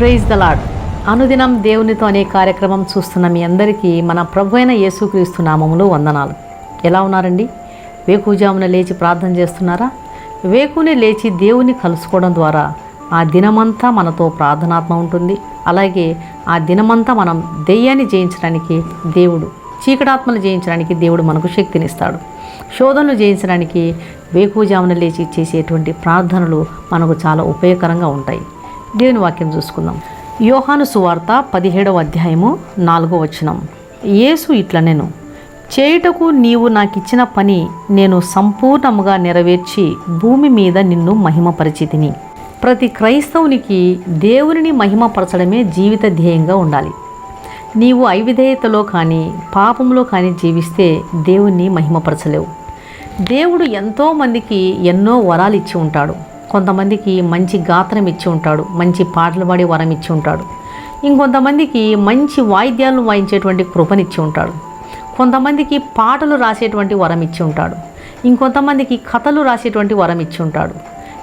Praise the lord అనుదినం దేవునితో అనే కార్యక్రమం చూస్తున్న మీ అందరికీ మన ప్రభు అయిన యేసుక్రీస్తు నామములు వందనాలు. ఎలా ఉన్నారండి? వేకుజామున లేచి ప్రార్థన చేస్తున్నారా? వేకునే లేచి దేవుని కలుసుకోవడం ద్వారా ఆ దినమంతా మనతో ప్రార్థనాత్మ ఉంటుంది. అలాగే ఆ దినమంతా మనం దెయ్యాన్ని జయించడానికి దేవుడు చీకటాత్మలు జయించడానికి దేవుడు మనకు శక్తినిస్తాడు. శోధనలు జయించడానికి వేకుజామున లేచి చేసేటువంటి ప్రార్థనలు మనకు చాలా ఉపయోగకరంగా ఉంటాయి. దేవుని వాక్యం చూసుకుందాం. యోహాను సువార్త పదిహేడవ అధ్యాయము నాలుగో వచనం. యేసు ఇట్లా నేను చేయుటకు నీవు నాకిచ్చిన పని నేను సంపూర్ణముగా నెరవేర్చి భూమి మీద నిన్ను మహిమపరిచితిని. ప్రతి క్రైస్తవునికి దేవునిని మహిమపరచడమే జీవిత ధ్యేయంగా ఉండాలి. నీవు ఐవిధేయతలో కానీ పాపంలో కానీ జీవిస్తే దేవుణ్ణి మహిమపరచలేవు. దేవుడు ఎంతోమందికి ఎన్నో వరాలు ఇచ్చి ఉంటాడు. కొంతమందికి మంచి గాత్రం ఇచ్చి ఉంటాడు మంచి పాటలు పాడే వరం ఇచ్చి ఉంటాడు. ఇంకొంతమందికి మంచి వాయిద్యాలను వాయించేటువంటి కృపనిచ్చి ఉంటాడు. కొంతమందికి పాటలు రాసేటువంటి వరం ఇచ్చి ఉంటాడు. ఇంకొంతమందికి కథలు రాసేటువంటి వరం ఇచ్చి ఉంటాడు.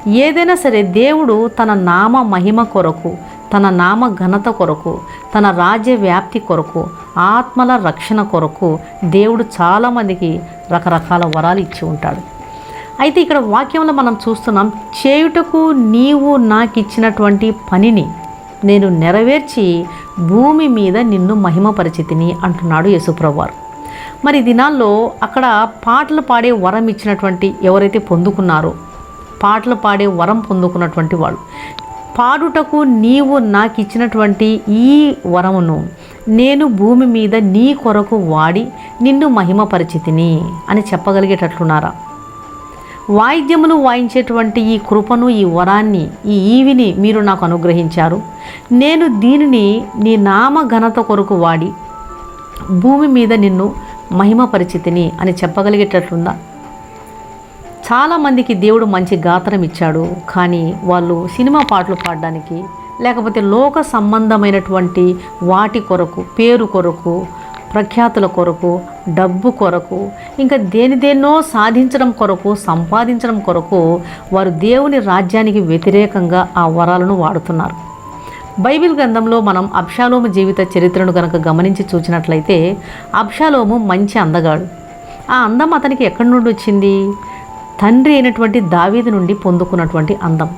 ఏదైనా సరే దేవుడు తన నామ మహిమ కొరకు తన నామ ఘనత కొరకు తన రాజ్య వ్యాప్తి కొరకు ఆత్మల రక్షణ కొరకు దేవుడు చాలామందికి రకరకాల వరాలు ఇచ్చి ఉంటాడు. అయితే ఇక్కడ వాక్యంలో మనం చూస్తున్నాం చేయుటకు నీవు నాకు ఇచ్చినటువంటి పనిని నేను నెరవేర్చి భూమి మీద నిన్ను మహిమపరిచితిని అంటున్నాడు యేసుప్రభువారు. మరి దినాల్లో అక్కడ పాటలు పాడే వరం ఇచ్చినటువంటి ఎవరైతే పొందుకున్నారో పాటలు పాడే వరం పొందుకున్నటువంటి వాళ్ళు పాడుటకు నీవు నాకు ఇచ్చినటువంటి ఈ వరమును నేను భూమి మీద నీ కొరకు వాడి నిన్ను మహిమపరిచితిని అని చెప్పగలిగేటట్లున్నారా? వాయిద్యములు వాయించేటువంటి ఈ కృపను ఈ వరాన్ని ఈ ఈవిని మీరు నాకు అనుగ్రహించారు. నేను దీనిని నీ నామ ఘనత కొరకు వాడి భూమి మీద నిన్ను మహిమ పరిచితిని అని చెప్పగలిగేటట్లుందా? చాలామందికి దేవుడు మంచి గాత్రం ఇచ్చాడు కానీ వాళ్ళు సినిమా పాటలు పాడడానికి లేకపోతే లోక సంబంధమైనటువంటి వాటి కొరకు పేరు కొరకు ప్రఖ్యాతుల కొరకు డబ్బు కొరకు ఇంకా దేని దేన్నో సాధించడం కొరకు సంపాదించడం కొరకు వారు దేవుని రాజ్యానికి వ్యతిరేకంగా ఆ వరాలను వాడుతున్నారు. బైబిల్ గ్రంథంలో మనం అబ్షాలోము జీవిత చరిత్రను కనుక గమనించి చూసినట్లయితే అబ్షాలోము మంచి అందగాడు. ఆ అందం అతనికి ఎక్కడి నుండి వచ్చింది? తండ్రి అయినటువంటి దావీదు నుండి పొందుకున్నటువంటి అందం.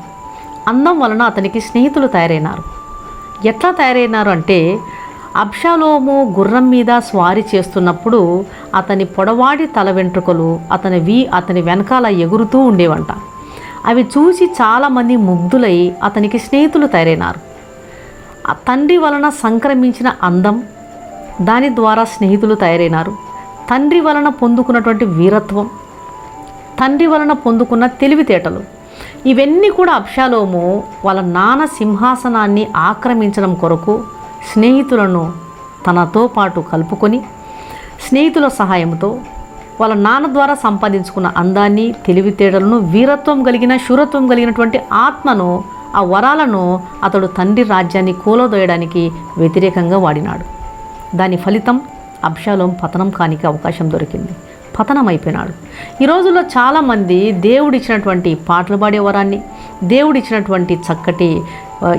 అందం వలన అతనికి స్నేహితులు తయారైనారు. ఎట్లా తయారైనారు అంటే అబ్షాలోము గుర్రం మీద స్వారీ చేస్తున్నప్పుడు అతని పొడవాడి తల వెంట్రుకలు అతని వి అతని వెనకాల ఎగురుతూ ఉండేవంట. అవి చూసి చాలామంది ముగ్ధులై అతనికి స్నేహితులు తయారైనారు. ఆ తండ్రి వలన సంక్రమించిన అందం దాని ద్వారా స్నేహితులు తయారైనారు. తండ్రి వలన పొందుకున్నటువంటి వీరత్వం తండ్రి వలన పొందుకున్న తెలివితేటలు ఇవన్నీ కూడా అప్షాలోము వాళ్ళ నాన్న సింహాసనాన్ని ఆక్రమించడం కొరకు స్నేహితులను తనతో పాటు కలుపుకొని స్నేహితుల సహాయంతో వాళ్ళ నాన్న ద్వారా సంపాదించుకున్న అందాన్ని తెలివితేటలను వీరత్వం కలిగిన శూరత్వం కలిగినటువంటి ఆత్మను ఆ వరాలను అతడు తండ్రి రాజ్యాన్ని కూలదోయడానికి వ్యతిరేకంగా వాడినాడు. దాని ఫలితం అబ్షాలోం పతనం కానికి అవకాశం దొరికింది. పతనం అయిపోయినాడు ఈ రోజుల్లో చాలామంది దేవుడిచ్చినటువంటి పాటలు పాడే వరాన్ని దేవుడిచ్చినటువంటి చక్కటి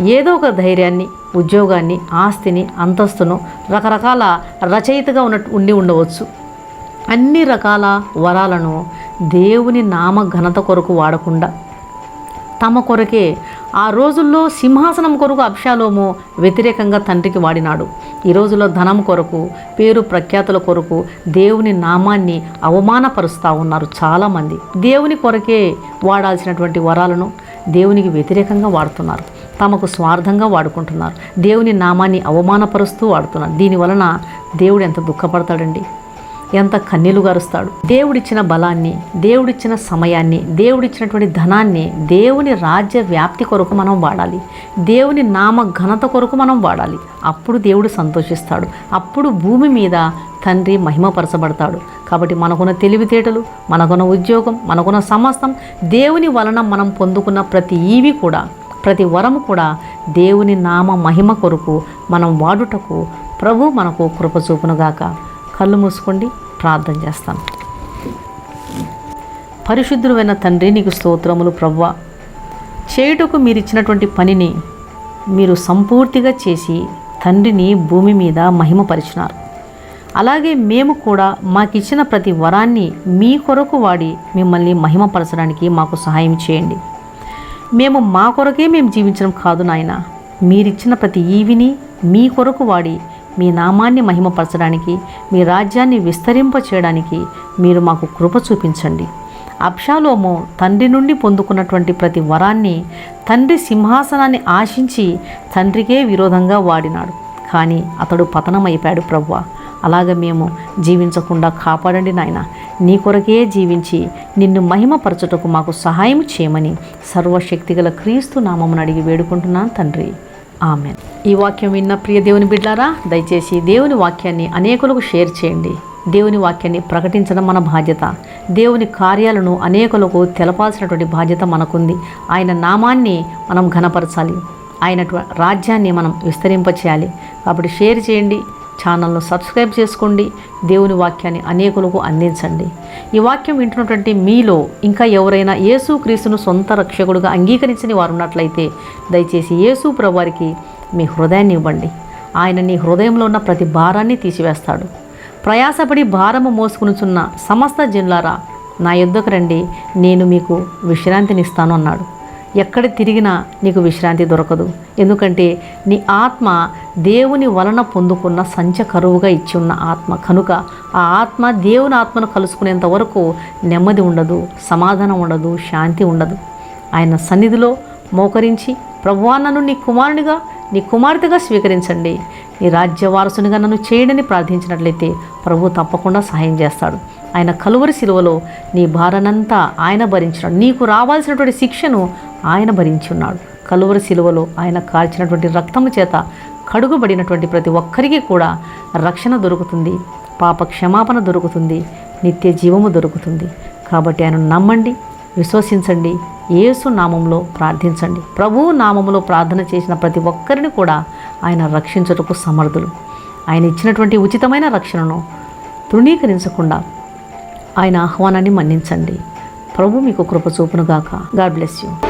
ఏదో ఒక ధైర్యాన్ని ఉద్యోగాన్ని ఆస్తిని అంతస్తును రకరకాల రచయితగా ఉన్న ఉండి ఉండవచ్చు. అన్ని రకాల వరాలను దేవుని నామ ఘనత కొరకు వాడకుండా తమ కొరకే ఆ రోజుల్లో సింహాసనం కొరకు అబ్షాలోము వ్యతిరేకంగా తండ్రికి వాడినాడు. ఈ రోజుల్లో ధనం కొరకు పేరు ప్రఖ్యాతుల కొరకు దేవుని నామాన్ని అవమానపరుస్తూ ఉన్నారు చాలామంది. దేవుని కొరకే వాడాల్సినటువంటి వరాలను దేవునికి వ్యతిరేకంగా వాడుతున్నారు. తమకు స్వార్థంగా వాడుకుంటున్నారు. దేవుని నామాన్ని అవమానపరుస్తూ వాడుతున్నారు. దీనివలన దేవుడు ఎంత దుఃఖపడతాడండి? ఎంత కన్నీలు గారుస్తాడు. దేవుడిచ్చిన బలాన్ని దేవుడిచ్చిన సమయాన్ని దేవుడిచ్చినటువంటి ధనాన్ని దేవుని రాజ్య వ్యాప్తి కొరకు మనం వాడాలి. దేవుని నామ ఘనత కొరకు మనం వాడాలి. అప్పుడు దేవుడు సంతోషిస్తాడు. అప్పుడు భూమి మీద తండ్రి మహిమపరచబడతాడు. కాబట్టి మనకున్న తెలివితేటలు మనకున్న ఉద్యోగం మనకున్న సమస్తం దేవుని వలన మనం పొందుకున్న ప్రతి ఈవి కూడా ప్రతి వరం కూడా దేవుని నామ మహిమ కొరకు మనం వాడుటకు ప్రభు మనకు కృప చూపునుగాక. కళ్ళు మూసుకోండి ప్రార్థన చేస్తాను పరిశుద్ధుడైన తండ్రి నీకు స్తోత్రములు ప్రవ్వ. చేయుటకు మీరు ఇచ్చినటువంటి పనిని మీరు సంపూర్తిగా చేసి తండ్రిని భూమి మీద మహిమపరిచినారు. అలాగే మేము కూడా మాకిచ్చిన ప్రతి వరాన్ని మీ కొరకు వాడి మిమ్మల్ని మహిమపరచడానికి మాకు సహాయం చేయండి. మేము మా కొరకే మేము జీవించడం కాదు నాయన. మీరిచ్చిన ప్రతి ఈవిని మీ కొరకు వాడి మీ నామాన్ని మహిమపరచడానికి మీ రాజ్యాన్ని విస్తరింప చేయడానికి మీరు మాకు కృప చూపించండి. అప్షాలోము తండ్రి నుండి పొందుకున్నటువంటి ప్రతి వరాన్ని తండ్రి సింహాసనాన్ని ఆశించి తండ్రికే విరోధంగా వాడినాడు. కానీ అతడు పతనమైపాడు ప్రవ్వ. అలాగ మేము జీవించకుండా కాపాడండి నాయన. నీ కొరకే జీవించి నిన్ను మహిమపరచుటకు మాకు సహాయం చేయమని సర్వశక్తిగల క్రీస్తు నామమును అడిగి వేడుకుంటున్నాను తండ్రి. ఆమెన్. ఈ వాక్యం విన్న ప్రియ దేవుని బిడ్డారా దయచేసి దేవుని వాక్యాన్ని అనేకులకు షేర్ చేయండి. దేవుని వాక్యాన్ని ప్రకటించడం మన బాధ్యత. దేవుని కార్యాలను అనేకులకు తెలపాల్సినటువంటి బాధ్యత మనకుంది. ఆయన నామాన్ని మనం ఘనపరచాలి. ఆయన రాజ్యాన్ని మనం విస్తరింపచేయాలి. కాబట్టి షేర్ చేయండి. ఛానల్ను సబ్స్క్రైబ్ చేసుకోండి. దేవుని వాక్యాన్ని అనేకులకు అందించండి. ఈ వాక్యం వింటున్నటువంటి మీలో ఇంకా ఎవరైనా యేసు క్రీస్తును సొంత రక్షకుడుగా అంగీకరించని వారు ఉన్నట్లయితే దయచేసి యేసు ప్రభువారికి మీ హృదయాన్ని ఇవ్వండి. ఆయన నీ హృదయంలో ఉన్న ప్రతి భారాన్ని తీసివేస్తాడు. ప్రయాసపడి భారము మోసుకునిచున్న సమస్త జిల్లారా నా యుద్ధకు రండి. నేను మీకు విశ్రాంతినిస్తాను అన్నాడు. ఎక్కడ తిరిగినా నీకు విశ్రాంతి దొరకదు. ఎందుకంటే నీ ఆత్మ దేవుని వలన పొందుకున్న సంచ కరువుగా ఇచ్చి ఉన్న ఆత్మ. కనుక ఆ ఆత్మ దేవుని ఆత్మను కలుసుకునేంత వరకు నెమ్మది ఉండదు సమాధానం ఉండదు శాంతి ఉండదు. ఆయన సన్నిధిలో మోకరించి ప్రభువా నన్ను నీ కుమారునిగా నీ కుమార్తెగా స్వీకరించండి. నీ రాజ్య వారసునిగా నన్ను చేయడని ప్రార్థించినట్లయితే ప్రభు తప్పకుండా సహాయం చేస్తాడు. ఆయన కలువరి శిలువలో నీ భారనంతా ఆయన భరించినాడు. నీకు రావాల్సినటువంటి శిక్షను ఆయన భరించున్నాడు. కలువరి శిలువలో ఆయన కాల్చినటువంటి రక్తము చేత కడుగుబడినటువంటి ప్రతి ఒక్కరికి కూడా రక్షణ దొరుకుతుంది. పాప క్షమాపణ దొరుకుతుంది. నిత్య జీవము దొరుకుతుంది. కాబట్టి ఆయన నమ్మండి విశ్వసించండి యేసు నామంలో ప్రార్థించండి. ప్రభువు నామంలో ప్రార్థన చేసిన ప్రతి ఒక్కరిని కూడా ఆయన రక్షించుటకు సమర్థులు. ఆయన ఇచ్చినటువంటి ఉచితమైన రక్షణను తృణీకరించకుండా ఆయన ఆహ్వానాన్ని మన్నించండి. ప్రభు మీకు కృప చూపునుగాక. God bless you.